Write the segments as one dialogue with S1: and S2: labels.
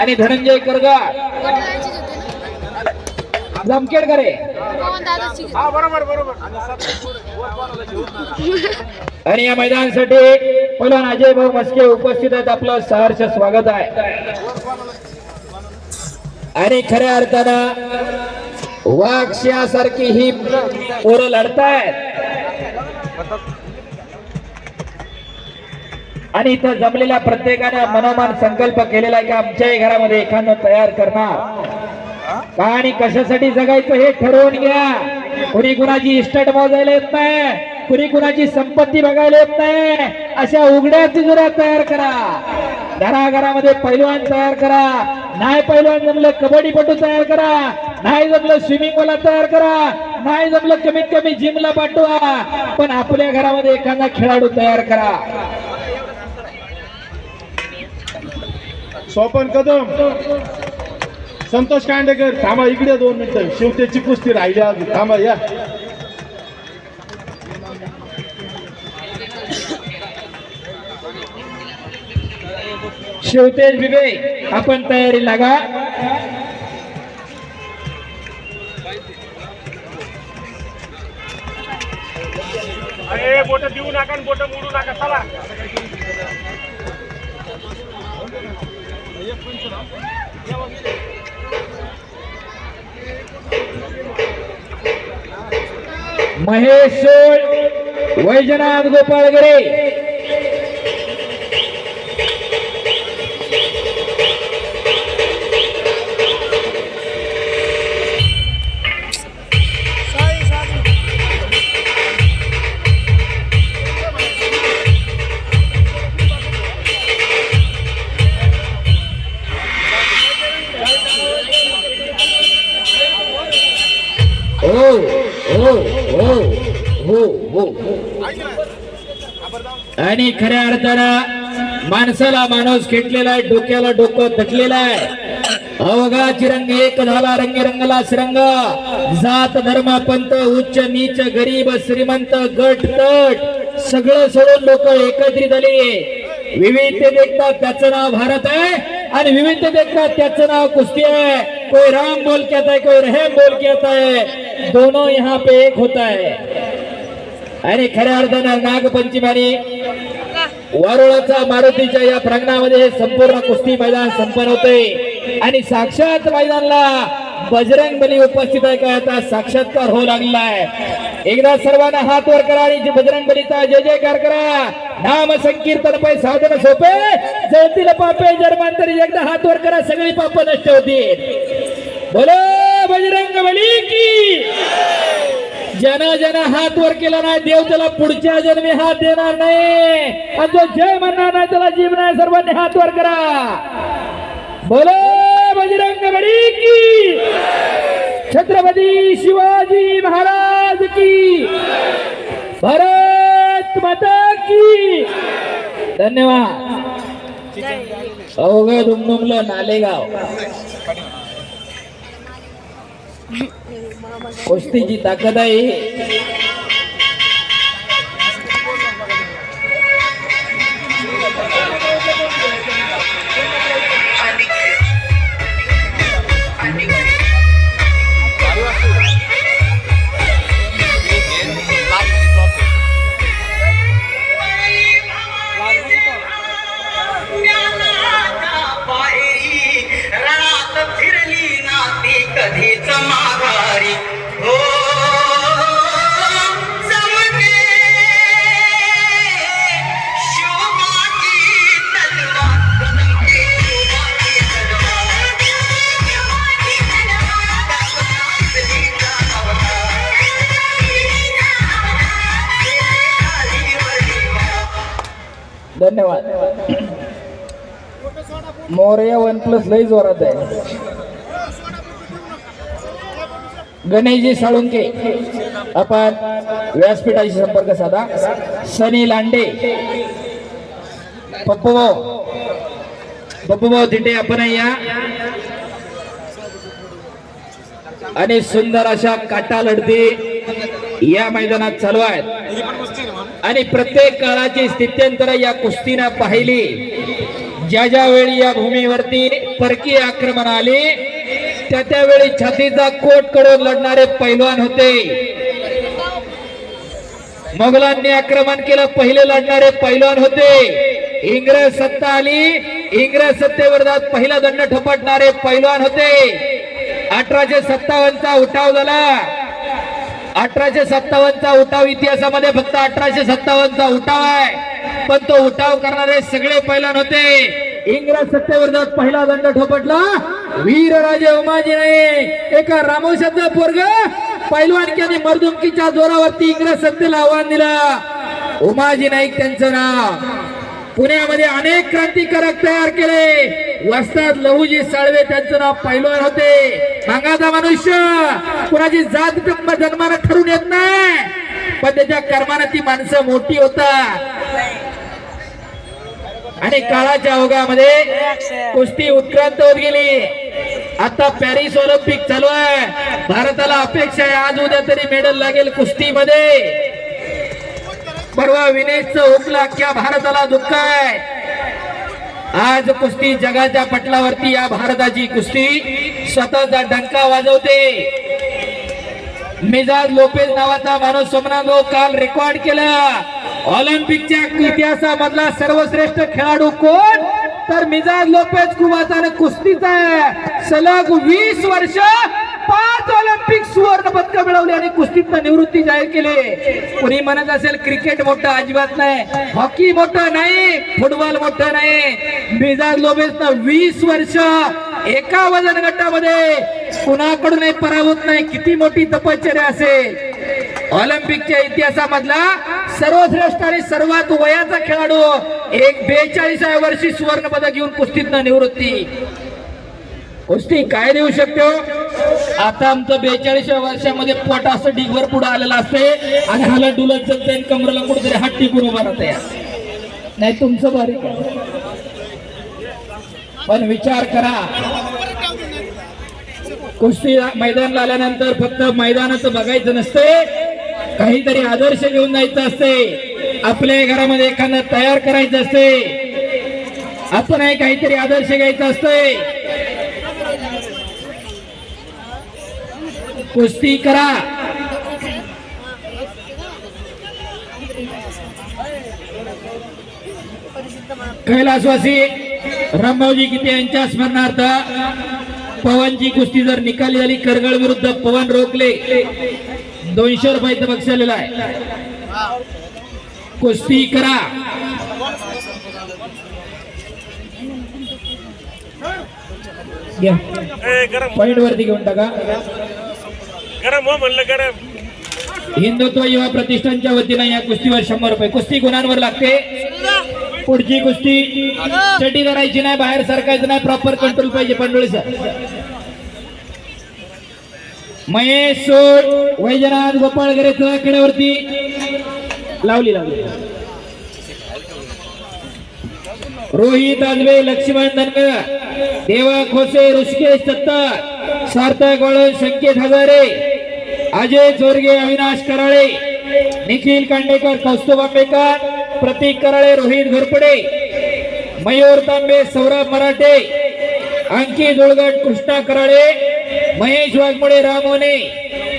S1: आणि धनंजय करगाड जामखेडकरे
S2: हा बरोबर बरोबर.
S1: आणि या मैदानासाठी पहिलवान अजय भाऊ मस्के उपस्थित आहेत. आपलं सहर्ष स्वागत आहे. आणि खऱ्या अर्थानं वाक्षासारखी ही पोरं लढतायत. आणि इथं जमलेल्या प्रत्येकानं मनोमान संकल्प केलेला आहे की आमच्याही घरामध्ये एखादं तयार करणार. का आणि कशासाठी जगायचं हे ठरवून घ्या. कुणी कुणाची इस्टेट मोजायला येत नाही कुणी कुणाची संपत्ती बघायला येत नाही. अशा उघड्या तिजोऱ्या तयार करा. घराघरामध्ये पैलवान तयार करा. नाही पैलवान जमलं कबड्डीपटू तयार करा. नाही जमलं स्विमिंग वाला तयार करा. नाही जमलं कमीत कमी जिमला पाठवा. पण आपल्या घरामध्ये एखादा खेळाडू तयार करा.
S2: सोपन कदम. संतोष कांडेकर थांबा इकडे दोन मिनिटं. शिवतेची कुस्ती राहिली अजून. थांबा या.
S1: शिवतेज बिबे आपण तयारी लागा.
S2: अरे बोट देऊ नका बोट मोडू नका. चला.
S1: महेश वैजनाथ गोपाळगरे. हो हो हो हो हो आणि खऱ्या अर्थानं माणसाला माणूस खेटलेला आहे डोक्याला डोकं तटलेलं आहे. अवघा चिरंग एक झाला रंगी रंगला श्रंग. जात धर्म पंत उच्च नीच गरीब श्रीमंत गट तट सगळं सोडून लोक एकत्रित आले. विविध देखता त्याचं नाव भारत आहे आणि विविध देखता त्याचं नाव कुस्ती आहे. कोई राम बोल आहे है कोई रहेम बोल के है दोनों यहाँ पे एक होता है। आणि खऱ्या अर्थानं नागपंचमी वारुळाचा मारुतीच्या या प्रांगणामध्ये हे संपूर्ण कुस्ती मैदान संपन्न होते आणि साक्षात मैदानला बजरंग बली उपस्थित आहे का? आता साक्षात्कार होऊ लागलाय आहे. एकदा सर्वांना हात वर करा आणि बजरंग बलीचा जय जयकार करा नाम संकीर्तन पै साधन सोपे. जळतील पापे जन्मांतरी एकदा हात वर करा. सगळी पाप नष्ट होतील. बोलो. बजरंग बली की! जन जन हात वर केला नाही देव त्याला पुढच्या जन्मी हात देणार नाही. आणि जो जय म्हणणार नाही त्याला जीव नाही सर्वांनी हात वर करा. बोलो बजरंग बली की! छत्रपती शिवाजी महाराज की! भारत माता की! धन्यवाद. अवघड दुमदुमलं नालेगाव. कुस्तीची ताकद आहे. मोरया वन प्लस लई जोरात आहे. गणेशजी साळुंके. आपण व्यासपीठाशी संपर्क साधा. सनी लांडे. पप्पूभाऊ. पप्पूभाऊ तिथे आपण या. आणि सुंदर अशा काटा लढती या मैदानात चालू आहेत. आणि प्रत्येक काळाची स्थित्यंतर या कुस्तीनं पाहिली. ज्या ज्या वेळी या भूमीवरती परकीय आक्रमण आले त्या त्यावेळी छातीचा कोटकडून लढणारे पैलवान होते. मोगलांनी आक्रमण केलं पहिले लढणारे पैलवान होते. इंग्रज सत्ता आली इंग्रज सत्तेविरोधात पहिला दंड ठोपटणारे पैलवान होते. अठराशे सत्तावन्नचा उठाव झाला. अठराशे सत्तावन्नचा उठाव इतिहासामध्ये फक्त अठराशे सत्तावन्नचा उठाव आहे. पण तो उठाव करणारे सगळे पैलवान होते. इंग्रज सत्तेविरोधात पहिला दंड ठोपटला. वीरराजे उमाजी नाही एका रामोशाचा पोरग पैलवानकी मर्दुमकीच्या जोरावरती इंग्रज सत्तेला आव्हान दिलं. उमाजी नाईक त्यांचं नाव. पुण्यामध्ये अनेक क्रांतिकारक तयार केले. वस्तात लहूजी साळवे त्यांचं नाव पैलवान होते. मागाचा मनुष्य कुणाची जात जन्म जन्मानं ठरून येत नाही. पण त्याच्या कर्मानं ती माणसं मोठी होतात. आणि काळाच्या ओघामध्ये कुस्ती उत्क्रांत होत गेली. आता पॅरिस ऑलिम्पिक चालू आहे. भारताला अपेक्षा आहे आज उद्या तरी मेडल लागेल कुस्तीमध्ये. परवा विनेशचं हुकला अख्ख्या भारताला दुःख आहे. आज कुस्ती जगाच्या पटलावरती या भारताची कुस्ती स्वतःचा डंका वाजवते. मिजाज लोपेज नावाचा माणूस लोक काल रेकॉर्ड केला. ऑलिम्पिकच्या इतिहासामधला सर्वश्रेष्ठ खेळाडू कोण? तर मिजाज लोपेज कुमाचा कुस्तीचा आहे सलग वीस वर्ष पाच ऑलिम्पिक सुवर्ण पदक मिळवले आणि कुस्तीत निवृत्ती जाहीर केली. कुणी म्हणत असेल क्रिकेट मोठं अजिबात नाही हॉकी मोठं नाही फुटबॉल मोठं नाही. मिजाज लोपेजनं वीस वर्ष एका वजन गटामध्ये कुणाकडूनही पराभूत नाही. किती मोठी तपश्चर्या असेल. ऑलिम्पिकच्या इतिहासामधला सर्वश्रेष्ठ आणि सर्वात वयाचा खेळाडू एक बेचाळीसाव्या वर्षी सुवर्ण पदक घेऊन कुस्तीतनं निवृत्ती. कुस्ती काय देऊ शकतो? आता आमचं बेचाळीसव्या वर्षामध्ये पोट असं डिगवर पुढे आलेलं असते आणि हाला डुलत चलते कमरला कमरेला कुठेतरी हात टिकून उभा राहते नाही तुमचं बारीक पण विचार करा. कुस्ती मैदानला आल्यानंतर फक्त मैदानाचं बघायचं नसते काहीतरी आदर्श घेऊन जायचं असते. आपल्या घरामध्ये एखादं तयार करायचं असते. आपणही काहीतरी आदर्श घ्यायचा असते. कुस्ती करा. कैलासवासी रामभाऊजी गीते यांच्या स्मरणार्थ पवनची कुस्ती जर निकाली झाली करगळ विरुद्ध पवन रोखले. दोनशे रुपयाचं बक्षीस आलेलं आहे. कुस्ती करा. पॉइंट वरती घेऊन टाका.
S3: गरम हो म्हणलं गरम.
S1: हिंदुत्व युवा प्रतिष्ठानच्या वतीनं या कुस्तीवर शंभर रुपये. कुस्ती गुणांवर लागते. पुढची कुस्ती चटी करायची नाही बाहेर सरकायचं नाही प्रॉपर कंट्रोल पाहिजे पंडोळी सर. महेश सोड वैजनाथ गोपाळगरे कड्यावरती लावली लावली. रोहित आजवे लक्ष्मण धनगर देवा खोसे ऋषिकेश सत्ता सार्थक वळण संकेत हजारे अजय चोरगे अविनाश कराळे निखिल कांडेकर कौस्तुभ आंबेकर प्रतीक कराळे रोहित घोरपडे मयूर तांबे सौरभ मराठे अंकित जोळगट कृष्णा कराळे महेश वाघमोडे रामोने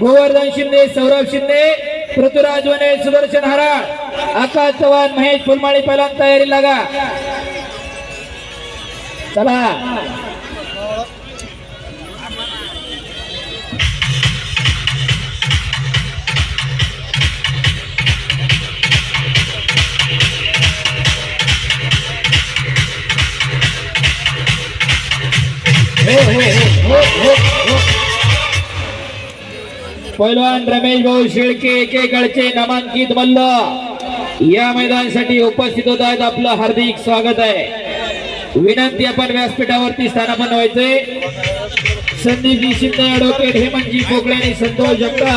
S1: गोवर्धन शिंदे सौरभ शिंदे पृथ्वीराज वने सुदर्शन हराळ आकाश चव्हाण महेश फुलमाळी पहिला तयारी लागा. चला. पैलवान रमेश भाऊ शेळके एकेकडचे नामांकित मल्ल या मैदानासाठी उपस्थित होत आहेत आपलं हार्दिक स्वागत आहे. विनंती आपण व्यासपीठावरती स्थानापन्न व्हायचंय संदीपजी शिंदे ॲडव्होकेट हेमंतजी पोकळे आणि संतोष जगता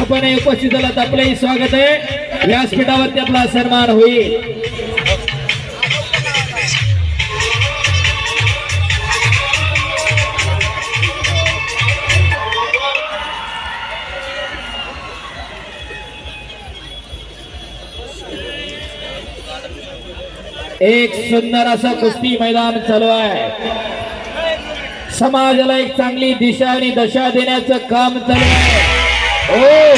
S1: आपण उपस्थित झालात आपलंही स्वागत आहे. व्यासपीठावरती आपला सन्मान होईल. एक सुंदर असं कुस्ती मैदान चालू आहे. समाजाला एक चांगली दिशा आणि दशा देण्याचं काम चालू आहे. हो.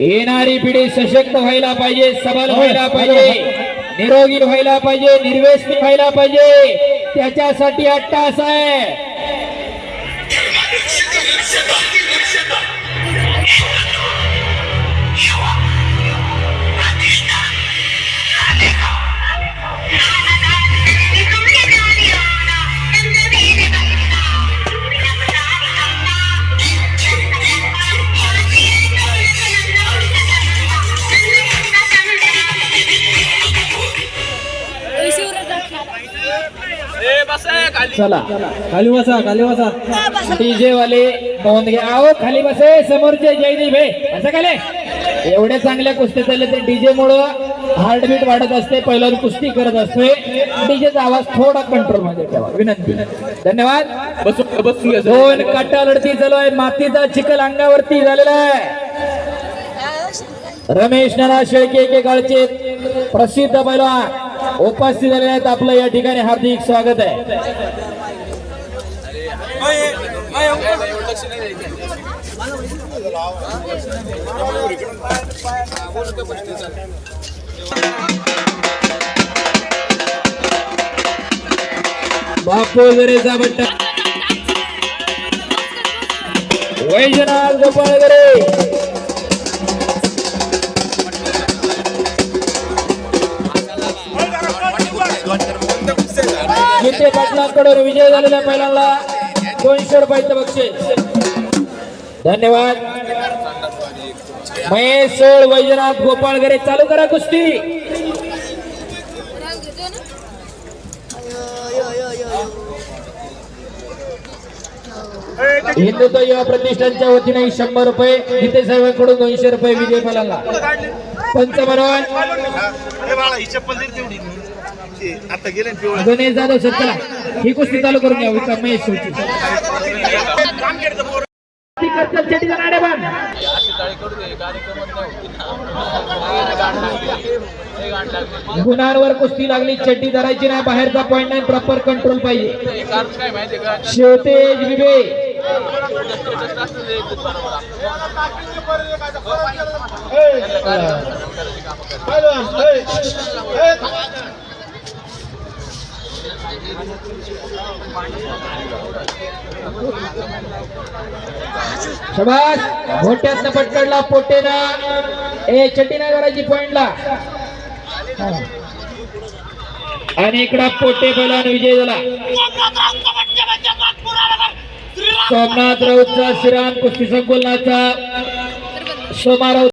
S1: येणारी पिढी सशक्त व्हायला पाहिजे सबल व्हायला पाहिजे निरोगी व्हायला पाहिजे निर्वेशनी व्हायला पाहिजे. त्याच्यासाठी अट्टास आहे. Shut the door. चला
S4: खाली बसा खाली बसा.
S1: डीजे वाले नोंद घ्या. अहो खाली बसे समोरचे जयदीप हे असं काय एवढ्या चांगल्या कुस्ती चालले ते डीजे मुळे हार्टबीट वाढत असते पहिल्यावर कुस्ती करत असते. डीजेचा आवाज थोडा कंट्रोलमध्ये ठेवा. विनंती. धन्यवाद.
S4: बसून घ्या
S1: दोन कट्टा लढती चालू आहे. मातीचा चिखल अंगावरती झालेला आहे. रमेश नाना शेळके के गाळचे प्रसिद्ध पैलवान. उपस्थित झालेले आहेत आपलं या ठिकाणी हार्दिक स्वागत आहे. बापू गरेचा बट्टा वैजनाथ गोपाळगरे. गीते पाटलांकडून विजय झालेल्या पहिल्यांदा. दोनशे रुपयाचं बक्षीस. धन्यवाद. महेश सोळ वैजनाथ गोपाळगरे चालू करा कुस्ती. हिंदुत्व युवा प्रतिष्ठानच्या वतीने शंभर रुपये गीते साहेबांकडून दोनशे रुपये विजय फलांना पंचमरवन
S2: आता गेले
S1: गणेश जाधव सत्ता ही कुस्ती चालू करून घ्या महेश सोळची गुणांवर कुस्ती लागली चड्डी धरायची नाही बाहेरचा पॉईंट नाही प्रॉपर कंट्रोल पाहिजे शिवतेज विवे शबाज घोट्यात पटकडला पोटेना. ए चड्डी करायची पॉइंटला आणि इकडा पोटे पहिला विजय झाला. सोमनाथ राऊतचा श्रीराम कुस्ती संकुलनाचा सोमाराव